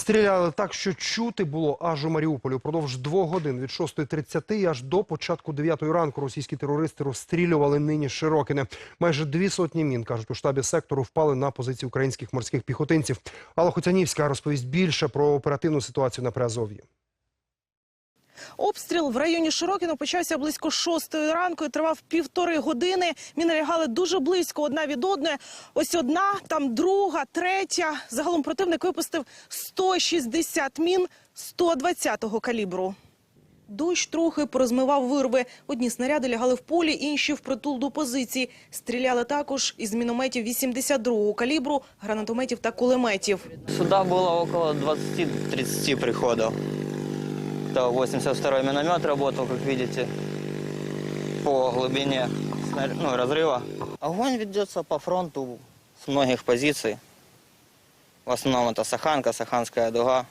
Стріляли так, що чути було аж у Маріуполі. Упродовж двох годин від 6.30 і аж до початку 9 ранку російські терористи розстрілювали нині Широкине. Майже дві сотні мін, кажуть, у штабі сектору впали на позиції українських морських піхотинців. Алла Хоцянівська розповість більше про оперативну ситуацію на Приазов'ї. Обстріл в районі Широкіно почався близько шостої ранку і тривав півтори години. Міни лягали дуже близько одна від одної. Ось одна, там друга, третя. Загалом противник випустив 160 мін 120-го калібру. Дощ трохи порозмивав вирви. Одні снаряди лягали в полі, інші впритул до позицій. Стріляли також із мінометів 82-го калібру, гранатометів та кулеметів. Сюда было около 20-30 приходов. Это 82-й миномет работал, как видите, по глубине снар- ну, разрыва. Огонь ведется по фронту с многих позиций. В основном это Саханка, Саханская дуга.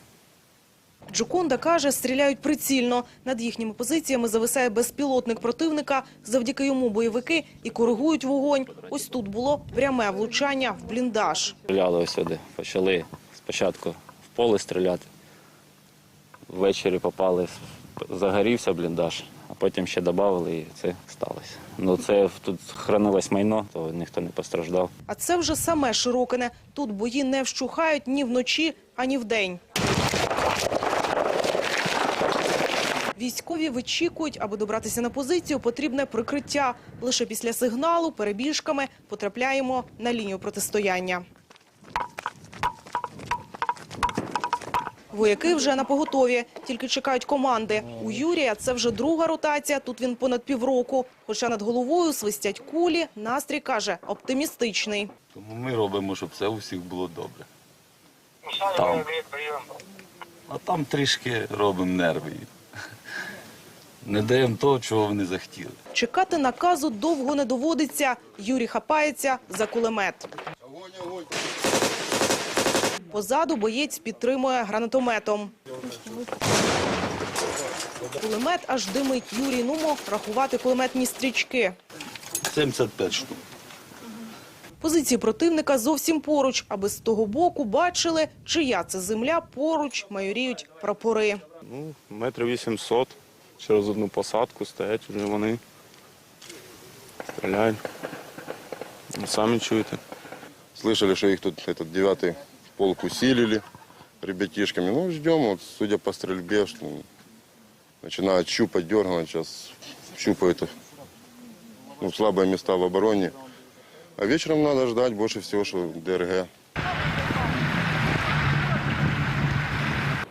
Джоконда каже, стріляють прицільно. Над їхніми позиціями зависає безпілотник противника. Завдяки йому бойовики і коригують вогонь. Ось тут було пряме влучання в бліндаж. Стріляли ось сюди. Почали спочатку в поле стріляти. Ввечері попали, загорівся бліндаж, а потім ще додали і це сталося. Ну це тут хранилось майно, то ніхто не постраждав. А це вже саме Широкине. Тут бої не вщухають ні вночі, ані вдень. Військові вичікують, аби добратися на позицію, потрібне прикриття. Лише після сигналу перебіжками потрапляємо на лінію протистояння. Вояки вже на поготові, тільки чекають команди. У Юрія це вже друга ротація, тут він понад півроку. Хоча над головою свистять кулі, настрій, каже, оптимістичний. Тому ми робимо, щоб все у всіх було добре. Там. А там трішки робимо нерви. Не даємо того, чого вони захотіли. Чекати наказу довго не доводиться. Юрій хапається за кулемет. Позаду боєць підтримує гранатометом. Кулемет аж димить Юрій. Нумо рахувати кулеметні стрічки. 75 штук. Позиції противника зовсім поруч, аби з того боку бачили, чия це земля поруч майоріють прапори. Ну, метрів 800 через одну посадку стоять вже вони. Стріляють. Ну, Самі чуєте. Слышали, что их тут этот девятый полк усилили ребятишками. Ну, ждем, вот, судя по стрельбе, что начинают щупать, дергать, сейчас щупают ну, слабые места в обороне. А вечером надо ждать больше всего, что ДРГ.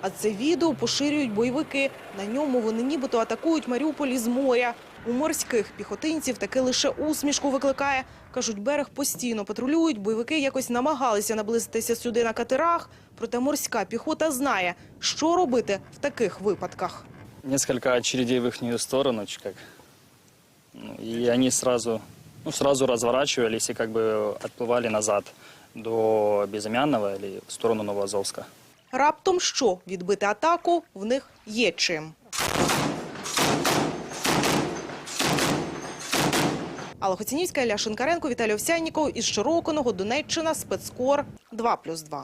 А це відео поширюють бойовики. На ньому вони нібито атакують Маріуполь із моря. У морських піхотинців таке лише усмішку викликає. Кажуть, берег постійно патрулюють. Бойовики якось намагалися наблизитися сюди на катерах. Проте морська піхота знає, що робити в таких випадках. несколько очередей в их сторону, ч- как, ну, и они сразу, ну, сразу разворачивались и как бы отплывали назад до Безымянного или в сторону Новоазовска. Раптом що відбити атаку в них є чим. Алла Хоцінівська, Ілля Шинкаренко, Віталій Овсянніков із Широкиного, Донеччина, спецкор 2+,2.